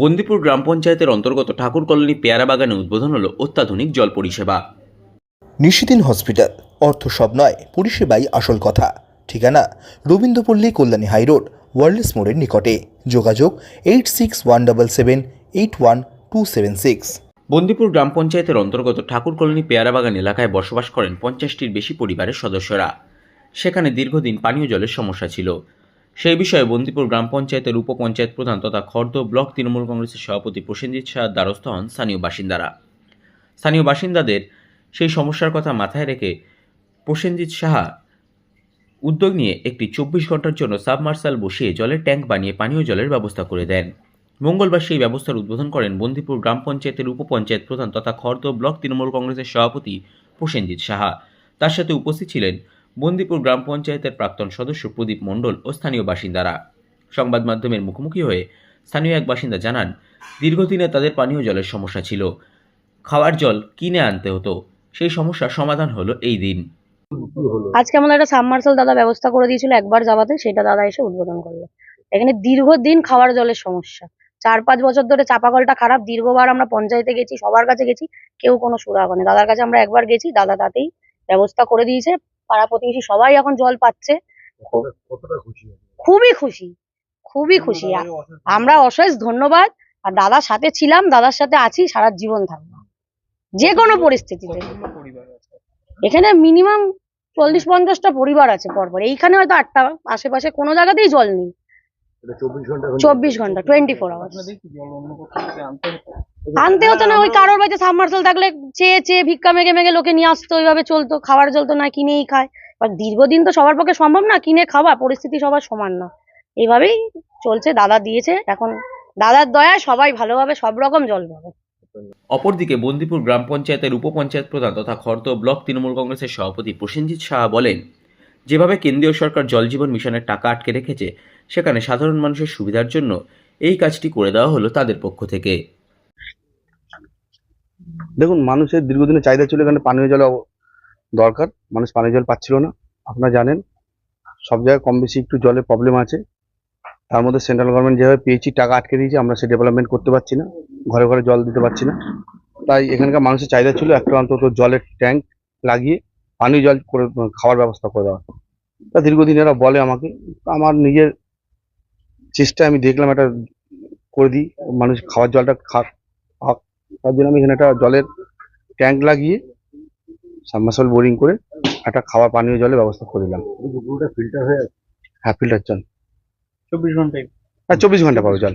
বন্দিপুর গ্রাম পঞ্চায়েতের অন্তর্গত ঠাকুর কলোনি পেয়ারা বাগানে উদ্বোধন হলো অত্যাধুনিক জল পরিষেবা। নিশিদিন হসপিটাল অর্থ সব নয় পরিষেবাই আসল কথা। ঠিকানা রবীন্দ্রপল্লী কল্যাণী হাইরোড ওয়ার্ল্ডস মোড়ের নিকটে। যোগাযোগ eight six one double seven eight one two seven six. Bandipur গ্রাম পঞ্চায়েতের অন্তর্গত ঠাকুর কলোনি পেয়ারা বাগান এলাকায় বসবাস করেন পঞ্চাশটির বেশি পরিবারের সদস্যরা। সেখানে দীর্ঘদিন পানীয় জলের সমস্যা ছিল। সেই বিষয়ে বন্দিপুর গ্রাম পঞ্চায়েতের উপপঞ্চায়েত প্রধান তথা খর্দ ব্লক তৃণমূল কংগ্রেসের সভাপতি প্রসেনজিৎ শাহ দ্বারস্থ হন স্থানীয় বাসিন্দারা। স্থানীয় বাসিন্দাদের সেই সমস্যার কথা মাথায় রেখে প্রসেনজিৎ সাহা উদ্যোগ নিয়ে একটি চব্বিশ ঘণ্টার জন্য সাবমার্সাল বসিয়ে জলের ট্যাঙ্ক বানিয়ে পানীয় জলের ব্যবস্থা করে দেন। মঙ্গলবার সেই ব্যবস্থার উদ্বোধন করেন বন্দিপুর গ্রাম পঞ্চায়েতের উপপঞ্চায়েত প্রধান তথা খর্দ ব্লক তৃণমূল কংগ্রেসের সভাপতি প্রসেনজিৎ সাহা। তার সাথে উপস্থিত ছিলেন বন্দিপুর গ্রাম পঞ্চায়েতের প্রাক্তন সদস্য প্রদীপ মণ্ডল ও স্থানীয় বাসিন্দারা। সংবাদ মাধ্যমের মুখোমুখি হয়ে স্থানীয় এক বাসিন্দা জানান, দীর্ঘদিনে তাদের পানীয় জলের সমস্যা ছিল। খাওয়ার জল কিনে আনতে হতো। সেই সমস্যার সমাধান হলো এই দিন। আজকে আমাদের একটা সাবমার্সাল দাদা ব্যবস্থা করে দিয়েছিল একবার যাওয়াতে, সেটা দাদা এসে উদ্বোধন করল। এখানে দীর্ঘদিন খাওয়ার জলের সমস্যা। চার পাঁচ বছর ধরে চাপা কলটা খারাপ, দীর্ঘবার আমরা পঞ্চায়েতে গেছি, সবার কাছে গেছি, কেউ কোনো সুরাহা করেনি দাদার কাছে আমরা একবার গেছি, দাদা তাতেই ব্যবস্থা করে দিয়েছে। পাড়া প্রতিবেশী সবাই এখন জল পাচ্ছে। খুবই খুশি খুবই খুশি। আমরা অশেষ ধন্যবাদ। আর দাদার সাথে ছিলাম দাদার সাথে আছি সারা জীবন থাকব। যে কোনো পরিস্থিতিতে। এখানে মিনিমাম চল্লিশ পঞ্চাশটা পরিবার আছে পরপর। এইখানে হয়তো আটটা আশেপাশে কোনো জায়গাতেই জল নেই। চব্বিশ ঘণ্টা টোয়েন্টি ফোর আওয়ার্স আনতে হতো না ওই কারোর বাড়িতে সাবমার্সাল থাকলে চেয়ে চেয়ে ভিক্ষা মেঘে মেঘে লোকে নিয়ে আসতো ওইভাবে চলতো খাবার চলতো না কিনেই খায়। আর দীর্ঘদিন তো সবার পক্ষে সম্ভব না কিনে খাওয়া পরিস্থিতি সবার সমান না। এইভাবেই চলছে দাদা দিয়েছে এখন দাদার দয়ায় সবাই ভালোভাবে সব রকম জল পাবে। অপরদিকে বন্দিপুর গ্রাম পঞ্চায়েতের উপপঞ্চায়েত প্রধান তথা খর্দ ব্লক তৃণমূল কংগ্রেসের সভাপতি প্রসেনজিৎ সাহা বলেন যেভাবে কেন্দ্রীয় সরকার জল জীবন মিশনের টাকা আটকে রেখেছে সেখানে সাধারণ মানুষের সুবিধার জন্য এই কাজটি করে দেওয়া হলো তাদের পক্ষ থেকে। দেখুন, মানুষের দীর্ঘদিনের চাহিদা ছিল এখানে পানীয় জল দরকার। মানুষ পানীয় জল পাচ্ছিল না। আপনারা জানেন, সব জায়গায় কম বেশি একটু জলের প্রবলেম আছে। তার মধ্যে সেন্ট্রাল গভর্নমেন্ট যেভাবে পেয়েছি টাকা আটকে দিয়েছে, আমরা সে ডেভেলপমেন্ট করতে পারছি না। ঘরে ঘরে জল দিতে পারছি না। তাই এখানকার মানুষের চাহিদা ছিল একটা অন্তত জলের ট্যাঙ্ক লাগিয়ে পানীয় জল করে খাওয়ার ব্যবস্থা করে দেওয়া। তা দীর্ঘদিন এরা বলে আমাকে, আমার নিজের চেষ্টায় আমি দেখলাম একটা করে দিই। মানুষ খাওয়ার জলটা খা। তার জন্য আমি এখানে একটা জলের ট্যাঙ্ক লাগিয়ে সাবমার্সাল বোরিং করে একটা খাওয়া পানীয় জলের ব্যবস্থা করে দিলাম। ফিল্টার হয়ে হ্যাঁ ফিল্টার জল চব্বিশ ঘন্টায়। হ্যাঁ চব্বিশ ঘণ্টা পাবো জল